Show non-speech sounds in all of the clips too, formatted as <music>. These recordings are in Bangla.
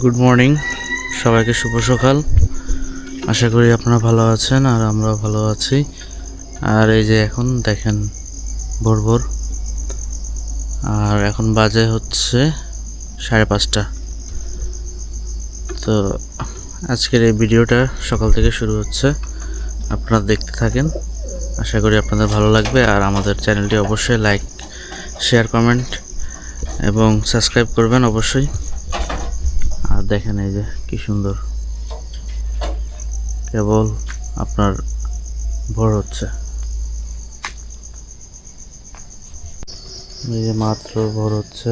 গুড মর্নিং সবাইকে শুভ সকাল। আশা করি আপনারা ভালো আছেন আর আমরাও ভালো আছি। আর এই যে এখন দেখেন ভোর ভোর। আর এখন বাজে হচ্ছে সাড়ে পাঁচটা। তো আজকের এই ভিডিওটা সকাল থেকে শুরু হচ্ছে। আপনারা দেখতে থাকেন। আশা করি আপনাদের ভালো লাগবে। আর আমাদের চ্যানেলটি অবশ্যই লাইক, শেয়ার, কমেন্ট এবং সাবস্ক্রাইব করবেন অবশ্যই। দেখেন এই যে, কি সুন্দর। কেবল আপনার ভর হচ্ছে। এই যে মাত্র ভর হচ্ছে।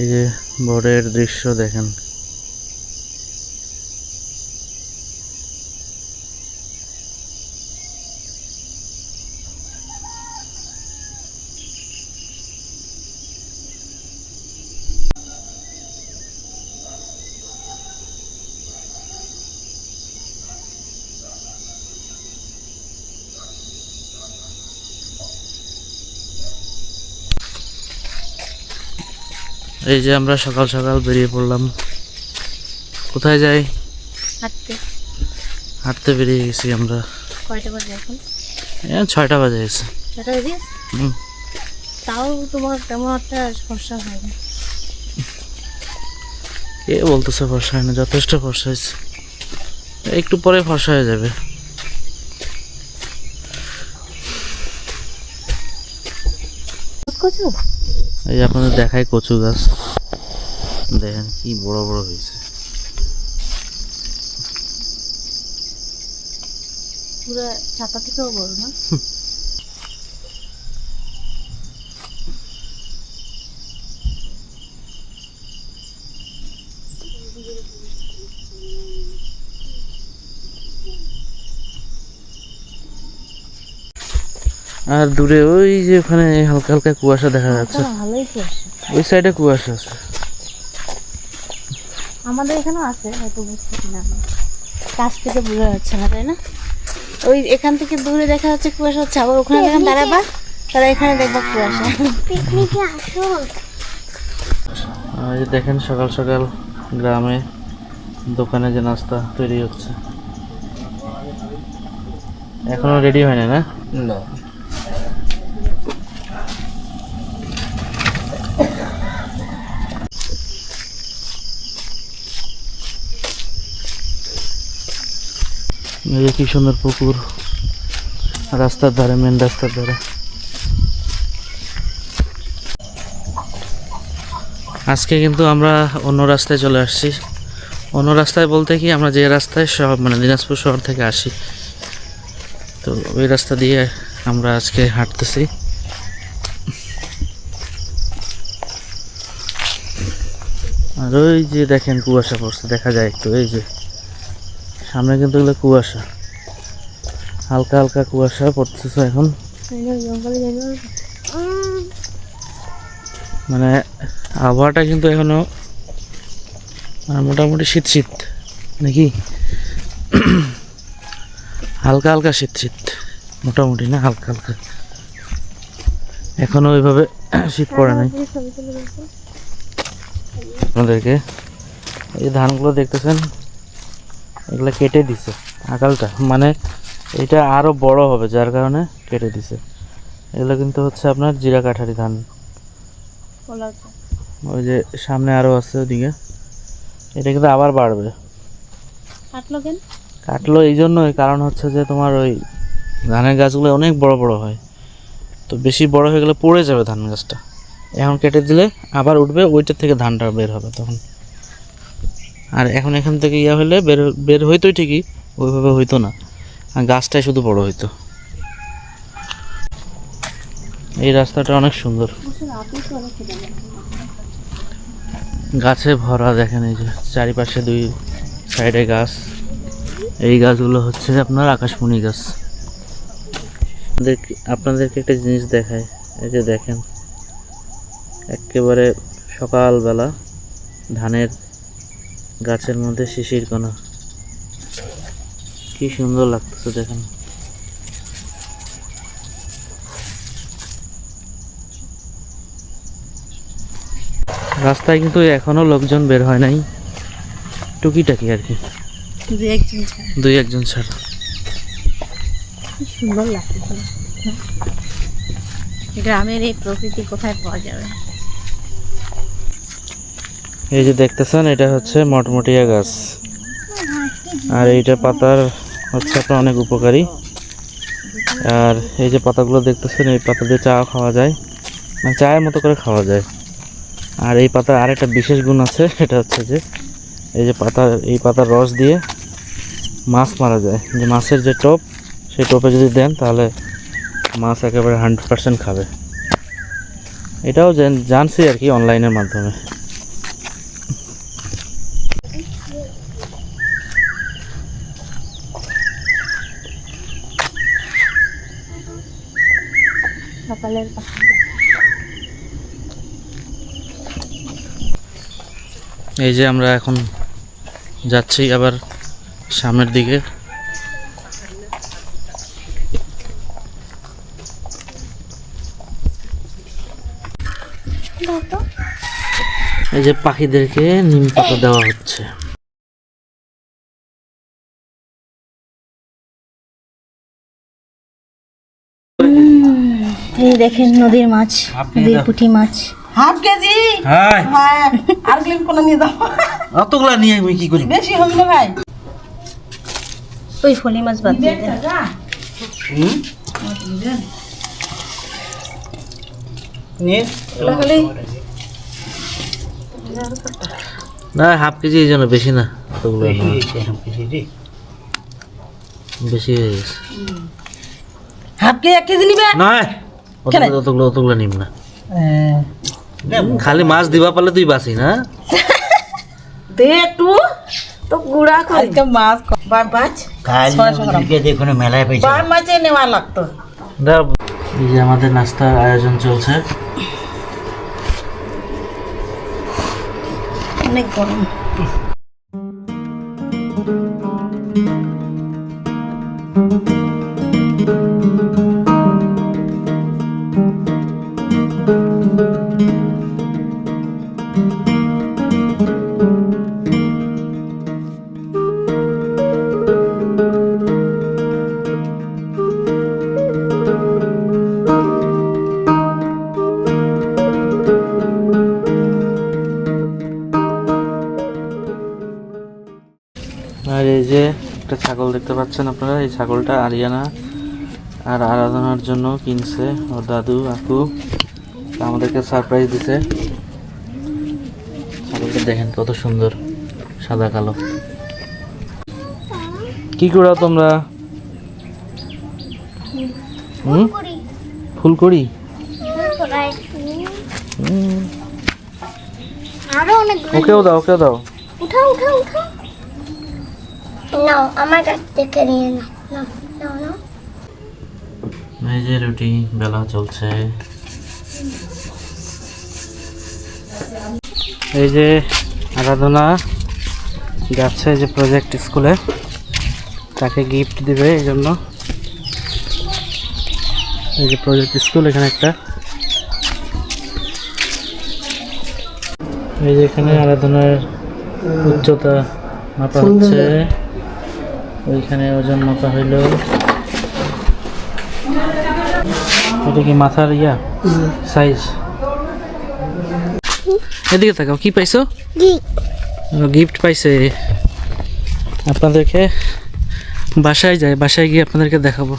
এই যে ভোরের দৃশ্য দেখেন। এই যে আমরা সকাল সকাল বেরিয়ে পড়লাম। কোথায় যাই? হাঁটতে। হাঁটতে বেরিয়ে গেছি আমরা। কয়টা বাজে এখন? ছয়টা বাজে গেছে। ছটা বেজে। তাও তোমার তেমন একটা সমস্যা হয়নি কে বলতেছে ফর্সা হয় না? যথেষ্ট ফর্সা হয়েছে। একটু পরে ফর্সা হয়ে যাবে। এই যে আপনাদের দেখায় কচু গাছ। দেখেন কি বড় বড় হয়েছে। পুরো ছাতা থেকেও বড় না? <laughs> আর দূরে ওই যে ওখানে হালকা হালকা কুয়াশা দেখা যাচ্ছে। ভালোই কুয়াশা। ওই সাইডে কুয়াশা আছে। আমাদের এখানেও আছে হয়তো বুঝতেছি না কাছ থেকে বোঝা যাচ্ছে না তাই না? ওই এখান থেকে দূরে দেখা যাচ্ছে কুয়াশা হচ্ছে আবার ওখানে যখন দাঁড়াবা তারা এখানে দেখবা কুয়াশা। পিকনিকে আসো। আর এই দেখেন সকাল সকাল গ্রামে দোকানে যে নাস্তা তৈরি হচ্ছে। এখনও রেডি হয়নি না? না। এই কি সুন্দর পুকুর। রাস্তার ধারে মেন রাস্তার ধারে। আজকে কিন্তু আমরা অন্য রাস্তায় চলে আসছি। অন্য রাস্তায় বলতে কি, আমরা যে রাস্তায় সব মানে দিনাজপুর শহর থেকে আসি। তো ওই রাস্তা দিয়ে আমরা আজকে হাঁটতেছি। আর ওই যে দেখেন কুয়াশা পড়ছে, দেখা যায় একটু, এই যে। সামনে কিন্তু এগুলো কুয়াশা। হালকা হালকা কুয়াশা পড়তেছে এখন। মানে আবহাওয়াটা কিন্তু এখনও মানে মোটামুটি শীত শীত, নাকি? হালকা হালকা শীত শীত, মোটামুটি না হালকা হালকা। এখনও ওইভাবে শীত পড়ে নাই। আপনাদেরকে এই ধানগুলো দেখতেছেন? এগুলো কেটে দিছে আকালটা মানে এটা আরও বড় হবে যার কারণে কেটে দিছে। এগুলো কিন্তু হচ্ছে আপনার জিরা কাঠারি ধান। ওই যে সামনে আরও আছে ওদিকে। এটা কিন্তু আবার বাড়বে। কাটলো কেন? কাটলো এই জন্যই কারণ হচ্ছে যে তোমার ওই ধানের গাছগুলো অনেক বড় বড় হয়। তো বেশি বড় হয়ে গেলে পড়ে যাবে ধান গাছটা। এখন কেটে দিলে আবার উঠবে ওইটার থেকে ধানটা বের হবে তখন। আর এখন এখান থেকে ইয়া হলে বের বের হইতোই ঠিকই, ওইভাবে হইতো না। আর গাছটাই শুধু বড় হইতো। এই রাস্তাটা অনেক সুন্দর। গাছে ভরা দেখেন এই যে, চারিপাশে দুই সাইডে গাছ। এই গাছগুলো হচ্ছে আপনার আকাশমণি গাছ। আপনাদেরকে একটা জিনিস দেখায়। এই যে দেখেন, একেবারে সকালবেলা ধানের গাছের মধ্যে শিশির কণা কি সুন্দর লাগতেছে দেখেন। রাস্তায় কিন্তু এখনও লোকজন বের হয় নাই। টুকিটাকি আর কি। দুই একজন ছাড়া। সুন্দর লাগতেছে। গ্রামের এই প্রকৃতি কোথায় পাওয়া যাবে? এই যে দেখতেছেন, এটা হচ্ছে মটমটিয়া গাছ। আর এইটা পাতার হচ্ছে আপনার অনেক উপকারী। আর এই যে পাতাগুলো দেখতেছেন, এই পাতা দিয়ে চা খাওয়া যায়। মানে চায়ের মতো করে খাওয়া যায়। আর এই পাতার আরেকটা বিশেষ গুণ আছে, <laughs> সেটা হচ্ছে যে এই যে পাতা এই পাতার রস দিয়ে মাছ মারা যায়। যে মাছের যে টোপ, সেই টোপে যদি দেন, তাহলে মাছ একেবারে হান্ড্রেড পার্সেন্ট খাবে। এটাও জানছি আর কি অনলাইনের মাধ্যমে। সকালের পাখি এই যে আমরা এখন যাচ্ছি আবার সামনের দিকে। এই যে পাখিদেরকে নিম পাতা দেওয়া হচ্ছে। দেখেন নদীর মাছ নদীর পুঁটি মাছ। Half KG? হ্যাঁ আর গ্লিম কোনো নিয়ে দাও অতগুলা নিয়ে আমি কি করি? বেশি হবে না ভাই। ওই ফলি মাছ বাদ দিয়ে দেন না। হাফ কেজি এই জন্য বেশি না। অতগুলো বেশি হয়ে গেছে। হাফ কেজি এক কেজি নিবে? নয়। অতগুলো অতগুলো অতগুলো নিম না। খালি মাছ দিবা পারলে তুই বাঁচি না দে একটু তো গুড়া আজকে মাছ বার গ্রাম কোনো মেলায় পেয়েছে। বার মাছে নেওয়া লাগতো। দা এই যে আমাদের নাস্তার আয়োজন চলছে। অনেক গরম। দেখতে পাচ্ছেন আপনারা এই ছাগলটা আরিয়ানা আর আরাধনার জন্য কিনছে। ওর দাদু আকু আমাদেরকে সারপ্রাইজ দিছে। ছাগলটা দেখেন কত সুন্দর সাদা কালো। কি করা তোমরা? হুম? ফুলকড়ি। হুম, আরও অনেক ওকেও দাও ওকেও দাও। উঠাও উঠাও উঠাও। নাও আমার কাছ থেকে নিয়ে নাও। নাও নাও এই যে রুটি, বেলা চলছে। এই যে আরাধনা যাচ্ছে যে প্রজেক্ট স্কুলে তাকে গিফট দিবে এই জন্য। এই যে প্রজেক্ট স্কুল এখানে একটা। এই যে এখানে আরাধনার উচ্চতা মাপা হচ্ছে। ওইখানে ওজন মাপা হইল। এটা কি মাথার ইয়া? সাইজ এদিকে তাকাও কি পাইছো? গিফট পাইছে। আপনাদেরকে বাসায় যায় বাসায় গিয়ে আপনাদেরকে দেখাবো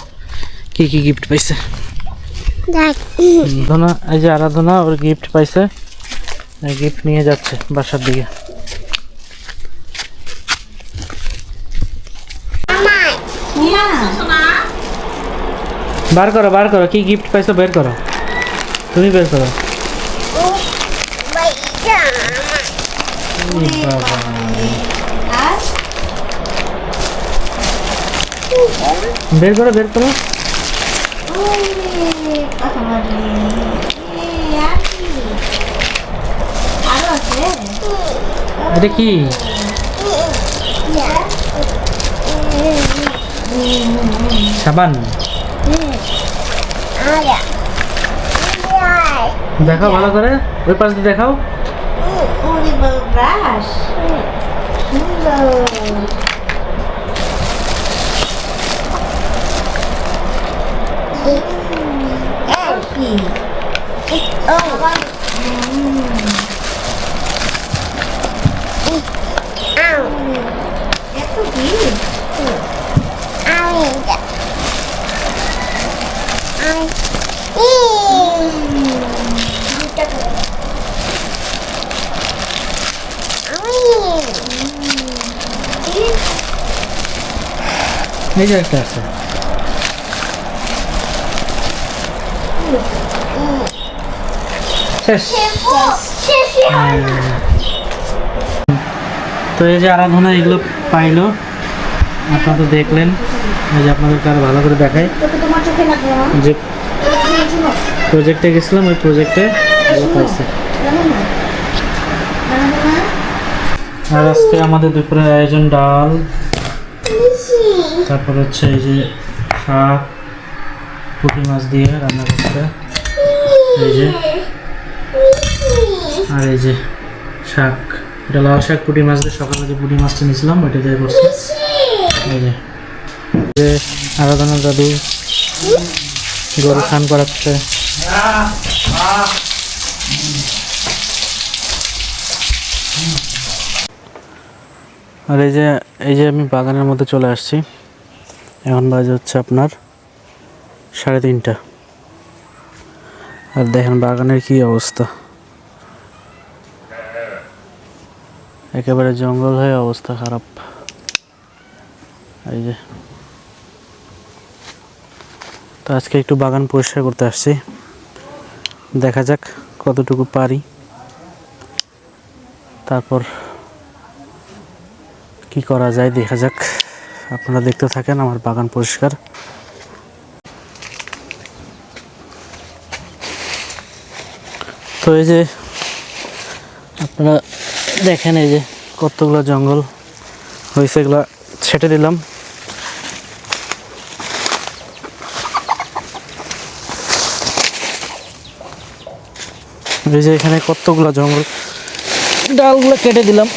কি কি গিফট পাইছে। ধনা এই যে আরাধনা ওর গিফট পাইছে। গিফট নিয়ে যাচ্ছে বাসার দিকে। বার করো বার করো। কি গিফট পাইছো বের করো। তুমি বের করো। বের করো বের করো। এটা কি? সাবান। দেখাও ভালো করে। ওই পাশ দিয়ে দেখাও। ওরে বাবা ব্রাশ সুন্দর কি এত কি আমি এটা আমি দুটা করে আমি এই যে একটা শেষ। তো এই যে আরাধনা এগুলো পাইলো। আপনারা তো দেখলেন। এই যে আপনাদেরকে আরও ভালো করে দেখাই। যে প্রজেক্টে গেছিলাম, ওই প্রজেক্টে আর আজকে আমাদের দুপুরের আয়োজন ডাল। তারপর হচ্ছে এই যে শাক, পুঁটি মাছ দিয়ে রান্না করতে। এই যে, আর এই যে শাক। এটা লাল শাক, পুঁটি মাছ দিয়ে সকালে যে পুঁটি মাছটা নিয়েছিলাম, ওইটা দিয়ে করছে। এই যে যে আরাধনা দাদু গরু খান করাচ্ছে। আর এই যে এই যে আমি বাগানের মধ্যে চলে আসছি। এখন বাজে হচ্ছে আপনার সাড়ে তিনটা। আর দেখেন বাগানের কি অবস্থা। একেবারে জঙ্গল হয়ে অবস্থা খারাপ। এই যে। তো আজকে একটু বাগান পরিষ্কার করতে আসছি। দেখা যাক কতটুকু পারি। তারপর কি করা যায় দেখা যাক। আপনারা দেখতে থাকেন, আমার বাগান পরিষ্কার। তো এই যে আপনারা দেখেন এই যে কতগুলো জঙ্গল হয়েছে, এগুলো ছেটে দিলাম। এই যে এখানে কতগুলো জঙ্গল, ডালগুলো কেটে দিলাম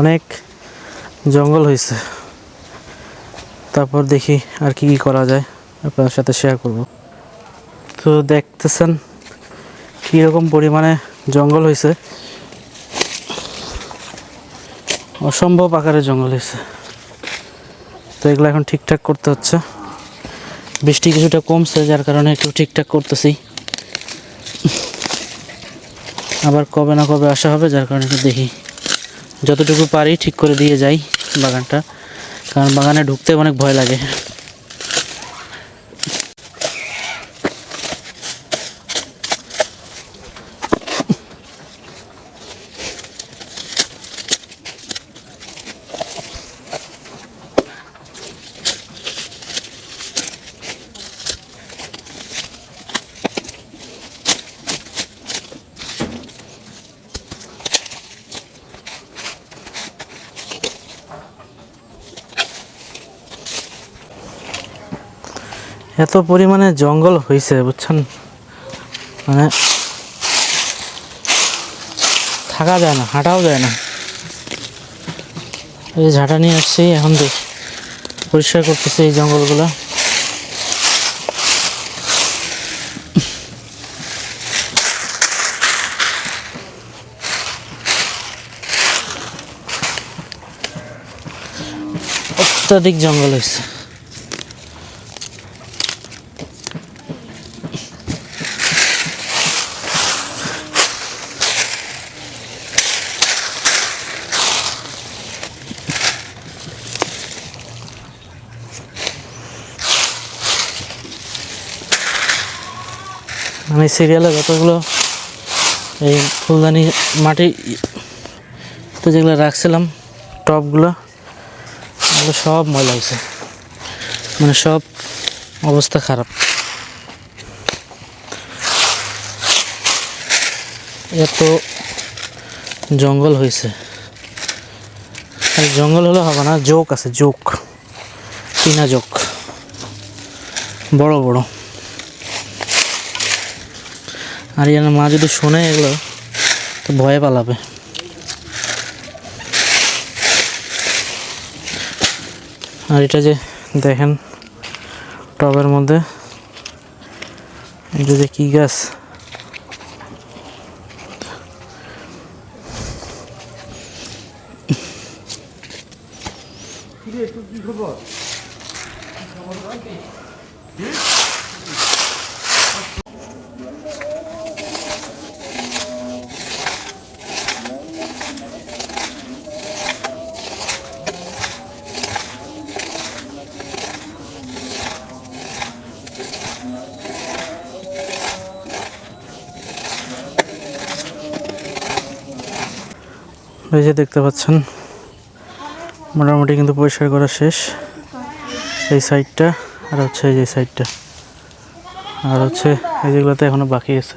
অনেক জঙ্গল হয়েছে। তারপর দেখি আর কি কি করা যায়। আপনার সাথে শেয়ার করব। তো দেখতেছেন কীরকম পরিমাণে জঙ্গল হয়েছে। অসম্ভব আকারে জঙ্গল হয়েছে। তো এগুলো এখন ঠিকঠাক করতে হচ্ছে। বৃষ্টি কিছুটা কমছে, যার কারণে একটু ঠিকঠাক করতেছি। আবার কবে না কবে আসা হবে, যার কারণে একটু দেখি। যতটুকু পারি ঠিক করে দিয়ে যাই বাগানটা। কারণ বাগানে ঢুকতে অনেক ভয় লাগে। এত পরিমাণে জঙ্গল হয়েছে বুঝছেন? মানে থাকা যায় না, হাঁটাও যায় না। এই ঝাঁটা নিয়ে আসছি, এখন পরিষ্কার করতেছি এই জঙ্গলগুলো। অত্যাধিক জঙ্গল হয়েছে আমি সিরিয়ালে যতগুলো এই ফুলদানি মাটি, তো যেগুলো রাখছিলাম, টপগুলো, এগুলো সব ময়লা হয়েছে। মানে সব অবস্থা খারাপ। এত জঙ্গল হয়েছে। জঙ্গল হলে হবে না, জোক আছে, জোক। চীনা জোক। বড় বড়। আর ইয়ার মা যদি শোনে এগুলো, তো ভয়ে পালাবে। আর এটা যে দেখেন, টবের মধ্যে, এটা যে কী গাছ? এই যে দেখতে পাচ্ছেন, মোটামুটি কিন্তু পরিষ্কার করা শেষ। এই সাইডটা আর হচ্ছে এই যে সাইডটা। আর হচ্ছে এই যেগুলোতে এখনও বাকি আছে,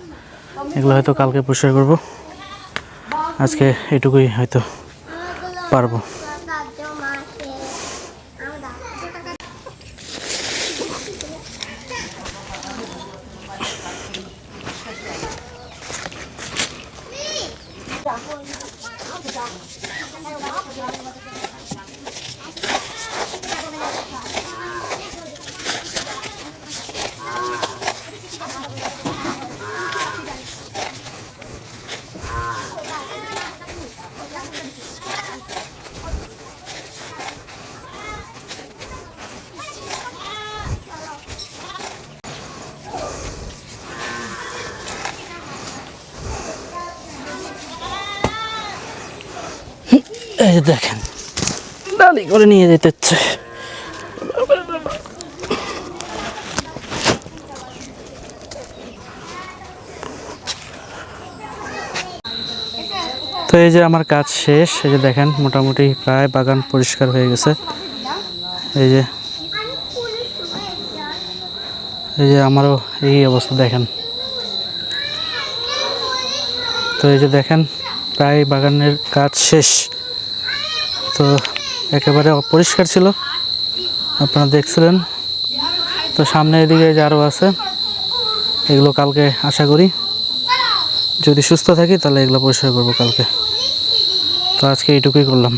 এগুলো হয়তো কালকে পরিষ্কার করব। আজকে এটুকুই হয়তো পারব। এই যে দেখেন ডালি করে নিয়ে যেতে হচ্ছে। তো এই যে আমার কাজ শেষ, এই যে দেখেন, মোটামুটি প্রায় বাগান পরিষ্কার হয়ে গেছে। এই যে এই যে আমারও এই অবস্থা, দেখেন। তো এই যে দেখেন, প্রায় বাগানের কাজ শেষ। তো একেবারে অপরিষ্কার ছিল। আপনারা দেখছিলেন। তো সামনে এদিকে যে আরও আছে, এগুলো কালকে আশা করি। যদি সুস্থ থাকি তাহলে এগুলো পরিষ্কার করব কালকে। তো আজকে এইটুকুই করলাম।